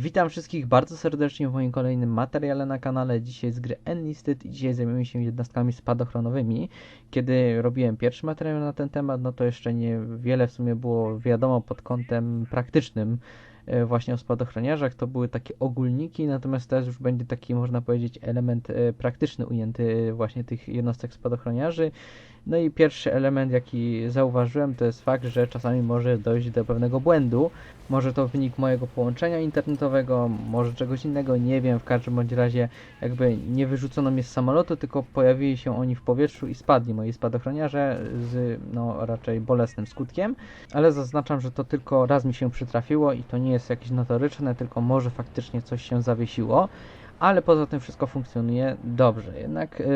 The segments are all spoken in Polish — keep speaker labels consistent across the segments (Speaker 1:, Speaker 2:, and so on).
Speaker 1: Witam wszystkich bardzo serdecznie w moim kolejnym materiale na kanale. Dzisiaj z gry Enlisted i dzisiaj zajmiemy się jednostkami spadochronowymi. Kiedy robiłem pierwszy materiał na ten temat, no to jeszcze nie wiele w sumie było wiadomo pod kątem praktycznym e, właśnie o spadochroniarzach. To były takie ogólniki, natomiast teraz już będzie taki, można powiedzieć, element e, praktyczny ujęty właśnie tych jednostek spadochroniarzy. No i pierwszy element, jaki zauważyłem, to jest fakt, że czasami może dojść do pewnego błędu. Może to wynik mojego połączenia internetowego, może czegoś innego, nie wiem. W każdym bądź razie, jakby nie wyrzucono mnie z samolotu, tylko pojawili się oni w powietrzu i spadli moi spadochroniarze z no, raczej bolesnym skutkiem. Ale zaznaczam, że to tylko raz mi się przytrafiło i to nie jest jakieś notoryczne, tylko może faktycznie coś się zawiesiło ale poza tym wszystko funkcjonuje dobrze. Jednak yy,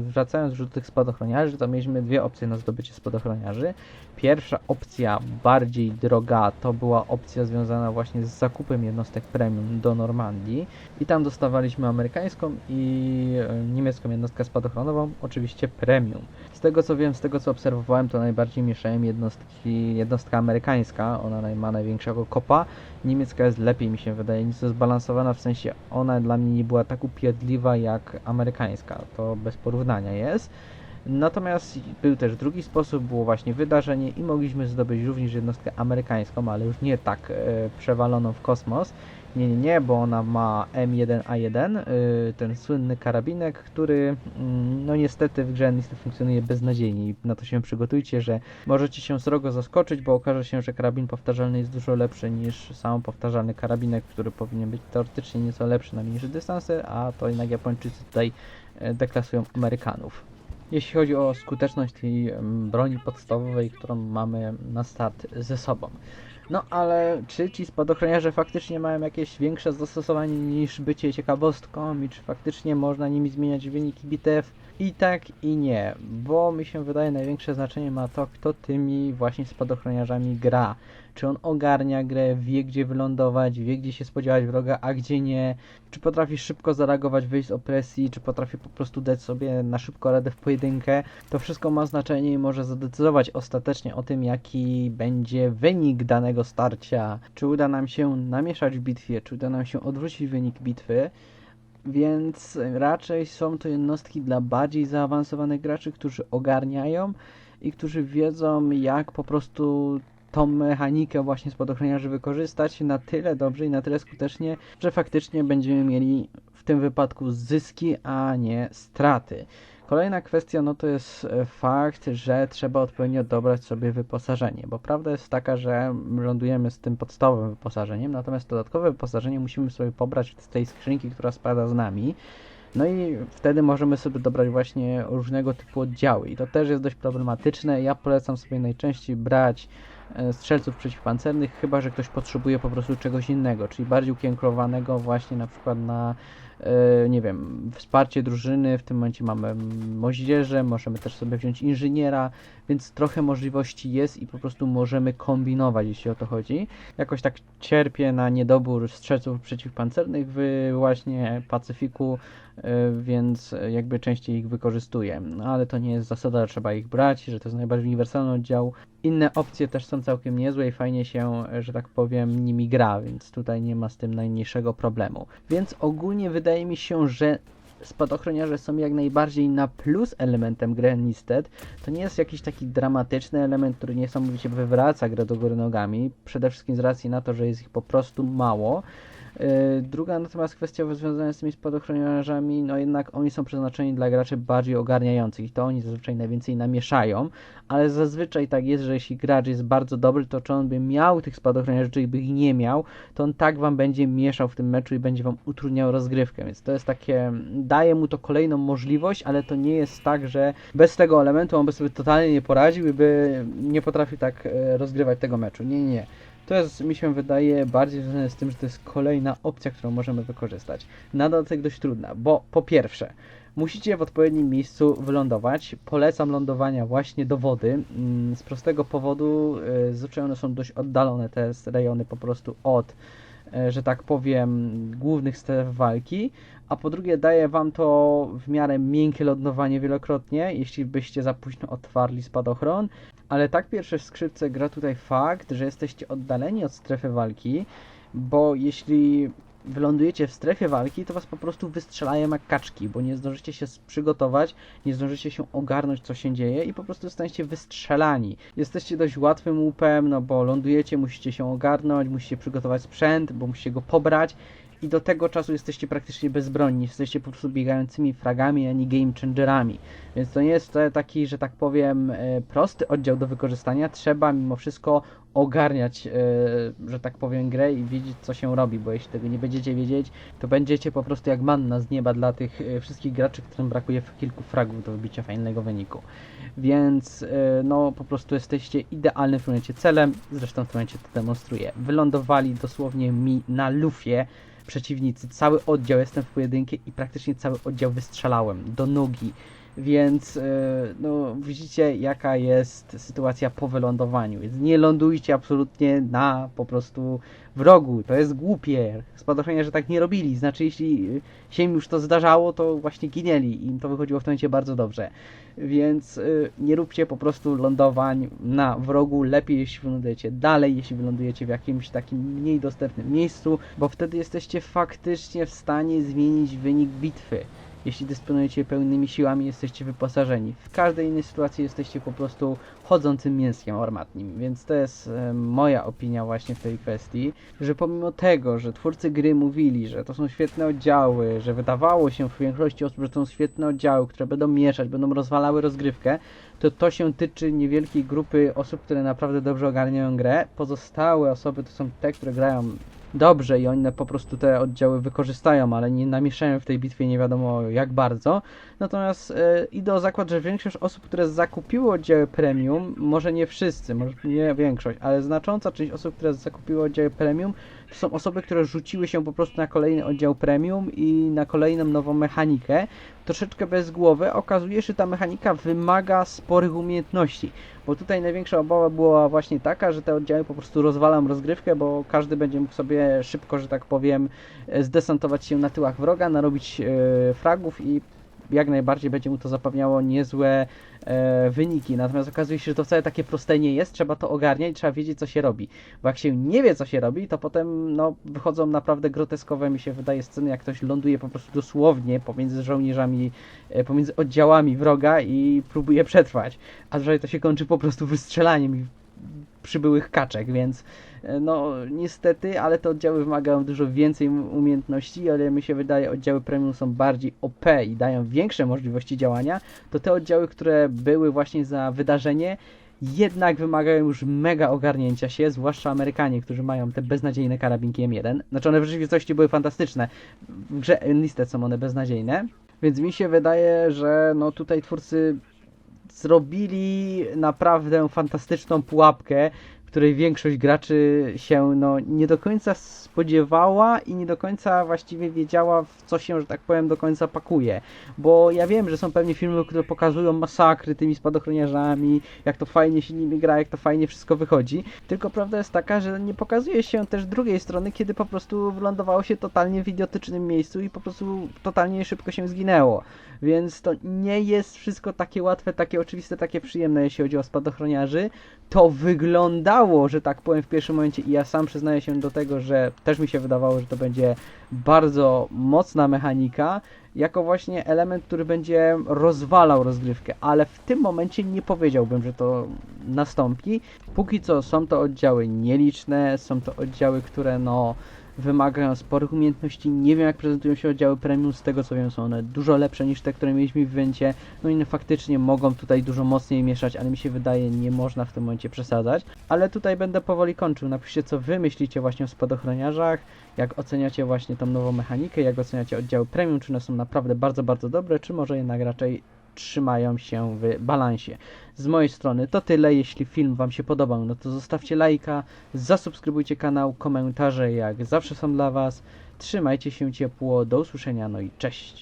Speaker 1: wracając do tych spadochroniarzy, to mieliśmy dwie opcje na zdobycie spadochroniarzy. Pierwsza opcja, bardziej droga, to była opcja związana właśnie z zakupem jednostek premium do Normandii i tam dostawaliśmy amerykańską i yy, niemiecką jednostkę spadochronową, oczywiście premium. Z tego co wiem, z tego co obserwowałem, to najbardziej mieszają jednostki, jednostka amerykańska, ona ma największego kopa, niemiecka jest lepiej mi się wydaje, nieco zbalansowana, w sensie ona dla mnie nie była tak upierdliwa jak amerykańska, to bez porównania jest. Natomiast był też drugi sposób, było właśnie wydarzenie i mogliśmy zdobyć również jednostkę amerykańską, ale już nie tak e, przewaloną w kosmos. Nie, nie, nie, bo ona ma M1A1, y, ten słynny karabinek, który mm, no niestety w grze Enlisted funkcjonuje beznadziejnie na to się przygotujcie, że możecie się srogo zaskoczyć, bo okaże się, że karabin powtarzalny jest dużo lepszy niż sam powtarzalny karabinek, który powinien być teoretycznie nieco lepszy na mniejsze dystanse, a to jednak Japończycy tutaj e, deklasują Amerykanów. Jeśli chodzi o skuteczność tej broni podstawowej, którą mamy na start ze sobą. No ale czy ci spadochroniarze faktycznie mają jakieś większe zastosowanie niż bycie ciekawostką i czy faktycznie można nimi zmieniać wyniki bitew? I tak i nie, bo mi się wydaje największe znaczenie ma to, kto tymi właśnie spadochroniarzami gra. Czy on ogarnia grę, wie gdzie wylądować, wie gdzie się spodziewać wroga, a gdzie nie. Czy potrafi szybko zareagować, wyjść z opresji, czy potrafi po prostu dać sobie na szybko radę w pojedynkę. To wszystko ma znaczenie i może zadecydować ostatecznie o tym, jaki będzie wynik danego starcia. Czy uda nam się namieszać w bitwie, czy uda nam się odwrócić wynik bitwy. Więc raczej są to jednostki dla bardziej zaawansowanych graczy, którzy ogarniają i którzy wiedzą, jak po prostu tą mechanikę właśnie spadochroniarzy wykorzystać na tyle dobrze i na tyle skutecznie, że faktycznie będziemy mieli w tym wypadku zyski, a nie straty. Kolejna kwestia no to jest e, fakt, że trzeba odpowiednio dobrać sobie wyposażenie, bo prawda jest taka, że lądujemy z tym podstawowym wyposażeniem, natomiast dodatkowe wyposażenie musimy sobie pobrać z tej skrzynki, która spada z nami. No i wtedy możemy sobie dobrać właśnie różnego typu oddziały i to też jest dość problematyczne. Ja polecam sobie najczęściej brać e, strzelców przeciwpancernych, chyba że ktoś potrzebuje po prostu czegoś innego, czyli bardziej ukierunkowanego właśnie na przykład na nie wiem, wsparcie drużyny, w tym momencie mamy moździerze, możemy też sobie wziąć inżyniera, więc trochę możliwości jest i po prostu możemy kombinować, jeśli o to chodzi. Jakoś tak cierpię na niedobór strzelców przeciwpancernych w właśnie Pacyfiku, e, więc jakby częściej ich wykorzystuję. No, ale to nie jest zasada, że trzeba ich brać, że to jest najbardziej uniwersalny oddział. Inne opcje też są całkiem niezłe i fajnie się, że tak powiem, nimi gra, więc tutaj nie ma z tym najmniejszego problemu. Więc ogólnie wydaje mi się, że spadochroniarze są jak najbardziej na plus elementem gry Enlisted. To nie jest jakiś taki dramatyczny element, który niesamowicie wywraca grę do góry nogami. Przede wszystkim z racji na to, że jest ich po prostu mało. Yy, druga natomiast kwestia związana z tymi spadochroniarzami, no jednak oni są przeznaczeni dla graczy bardziej ogarniających i to oni zazwyczaj najwięcej namieszają, ale zazwyczaj tak jest, że jeśli gracz jest bardzo dobry, to czy on by miał tych spadochroniarzy, czy by ich nie miał, to on tak wam będzie mieszał w tym meczu i będzie wam utrudniał rozgrywkę, więc to jest takie, daje mu to kolejną możliwość, ale to nie jest tak, że bez tego elementu on by sobie totalnie nie poradził i by nie potrafił tak e, rozgrywać tego meczu. Nie, nie. To jest, mi się wydaje, bardziej związane z tym, że to jest kolejna opcja, którą możemy wykorzystać. Na dodatek dość trudna, bo po pierwsze, musicie w odpowiednim miejscu wylądować. Polecam lądowania właśnie do wody. mm, Z prostego powodu, y, zazwyczaj one są dość oddalone, te rejony po prostu od że tak powiem, głównych stref walki, a po drugie daje Wam to w miarę miękkie lądowanie wielokrotnie, jeśli byście za późno otwarli spadochron, ale tak pierwsze skrzypce gra tutaj fakt, że jesteście oddaleni od strefy walki, bo jeśli wylądujecie w strefie walki, to was po prostu wystrzelają jak kaczki, bo nie zdążycie się przygotować, nie zdążycie się ogarnąć, co się dzieje i po prostu zostaniecie wystrzelani. Jesteście dość łatwym łupem, no bo lądujecie, musicie się ogarnąć, musicie przygotować sprzęt, bo musicie go pobrać i do tego czasu jesteście praktycznie bezbronni, jesteście po prostu biegającymi fragami, a nie game changerami. Więc to nie jest taki, że tak powiem, e, prosty oddział do wykorzystania. Trzeba mimo wszystko ogarniać, e, że tak powiem, grę i wiedzieć, co się robi, bo jeśli tego nie będziecie wiedzieć, to będziecie po prostu jak manna z nieba dla tych e, wszystkich graczy, którym brakuje kilku fragów do wybicia fajnego wyniku. Więc no po prostu jesteście idealnym w momencie celem, zresztą w tym momencie to demonstruję. Wylądowali dosłownie mi na lufie przeciwnicy, cały oddział, jestem w pojedynkę i praktycznie cały oddział wystrzelałem do nogi. Więc e, no, widzicie, jaka jest sytuacja po wylądowaniu. Więc nie lądujcie absolutnie na po prostu wrogu. To jest głupie. Spadochroniarze tak nie robili. Znaczy, jeśli się im już to zdarzało, to właśnie ginęli. Im to wychodziło w tym momencie bardzo dobrze. Więc y, nie róbcie po prostu lądowań na wrogu. Lepiej, jeśli wylądujecie dalej, jeśli wylądujecie w jakimś takim mniej dostępnym miejscu, bo wtedy jesteście faktycznie w stanie zmienić wynik bitwy. Jeśli dysponujecie pełnymi siłami, jesteście wyposażeni. W każdej innej sytuacji jesteście po prostu chodzącym mięskiem armatnim. Więc to jest e, moja opinia właśnie w tej kwestii, że pomimo tego, że twórcy gry mówili, że to są świetne oddziały, że wydawało się w większości osób, że to są świetne oddziały, które będą mieszać, będą rozwalały rozgrywkę, to to się tyczy niewielkiej grupy osób, które naprawdę dobrze ogarniają grę. Pozostałe osoby to są te, które grają dobrze i one po prostu te oddziały wykorzystają, ale nie namieszają w tej bitwie nie wiadomo jak bardzo. Natomiast e, idę o zakład, że większość osób, które zakupiły oddziały premium, może nie wszyscy, może nie większość, ale znacząca część osób, które zakupiły oddziały premium, są osoby, które rzuciły się po prostu na kolejny oddział premium i na kolejną nową mechanikę, troszeczkę bez głowy. Okazuje się, że ta mechanika wymaga sporych umiejętności, bo tutaj największa obawa była właśnie taka, że te oddziały po prostu rozwalam rozgrywkę, bo każdy będzie mógł sobie szybko, że tak powiem, zdesantować się na tyłach wroga, narobić e, fragów i jak najbardziej będzie mu to zapewniało niezłe e, wyniki. Natomiast okazuje się, że to wcale takie proste nie jest, trzeba to ogarniać, trzeba wiedzieć co się robi. Bo jak się nie wie co się robi, to potem no, wychodzą naprawdę groteskowe mi się wydaje sceny, jak ktoś ląduje po prostu dosłownie pomiędzy żołnierzami, e, pomiędzy oddziałami wroga i próbuje przetrwać. A zazwyczaj to się kończy po prostu wystrzelaniem przybyłych kaczek, więc no niestety, ale te oddziały wymagają dużo więcej um- umiejętności, ale mi się wydaje oddziały premium są bardziej OP i dają większe możliwości działania, to te oddziały, które były właśnie za wydarzenie jednak wymagają już mega ogarnięcia się, zwłaszcza Amerykanie, którzy mają te beznadziejne karabinki M1. Znaczy one w rzeczywistości były fantastyczne. W grze Enlisted są one beznadziejne. Więc mi się wydaje, że no tutaj twórcy zrobili naprawdę fantastyczną pułapkę, której większość graczy się no, nie do końca spodziewała i nie do końca właściwie wiedziała, w co się, że tak powiem, do końca pakuje. Bo ja wiem, że są pewnie filmy, które pokazują masakry tymi spadochroniarzami, jak to fajnie się nimi gra, jak to fajnie wszystko wychodzi. Tylko prawda jest taka, że nie pokazuje się też drugiej strony, kiedy po prostu wylądowało się totalnie w idiotycznym miejscu i po prostu totalnie szybko się zginęło. Więc to nie jest wszystko takie łatwe, takie oczywiste, takie przyjemne, jeśli chodzi o spadochroniarzy. To wyglądało, że tak powiem, w pierwszym momencie i ja sam przyznaję się do tego, że też mi się wydawało, że to będzie bardzo mocna mechanika, jako właśnie element, który będzie rozwalał rozgrywkę, ale w tym momencie nie powiedziałbym, że to nastąpi. Póki co są to oddziały nieliczne, są to oddziały, które no wymagają sporych umiejętności. Nie wiem jak prezentują się oddziały premium, z tego co wiem są one dużo lepsze niż te, które mieliśmy w Wencie. No i one faktycznie mogą tutaj dużo mocniej mieszać, ale mi się wydaje nie można w tym momencie przesadzać. Ale tutaj będę powoli kończył. Napiszcie co wy myślicie właśnie o spadochroniarzach, jak oceniacie właśnie tą nową mechanikę, jak oceniacie oddziały premium, czy one są naprawdę bardzo, bardzo dobre, czy może jednak raczej trzymają się w balansie. Z mojej strony to tyle. Jeśli film Wam się podobał, no to zostawcie lajka, zasubskrybujcie kanał, komentarze jak zawsze są dla Was. Trzymajcie się ciepło, do usłyszenia, no i cześć.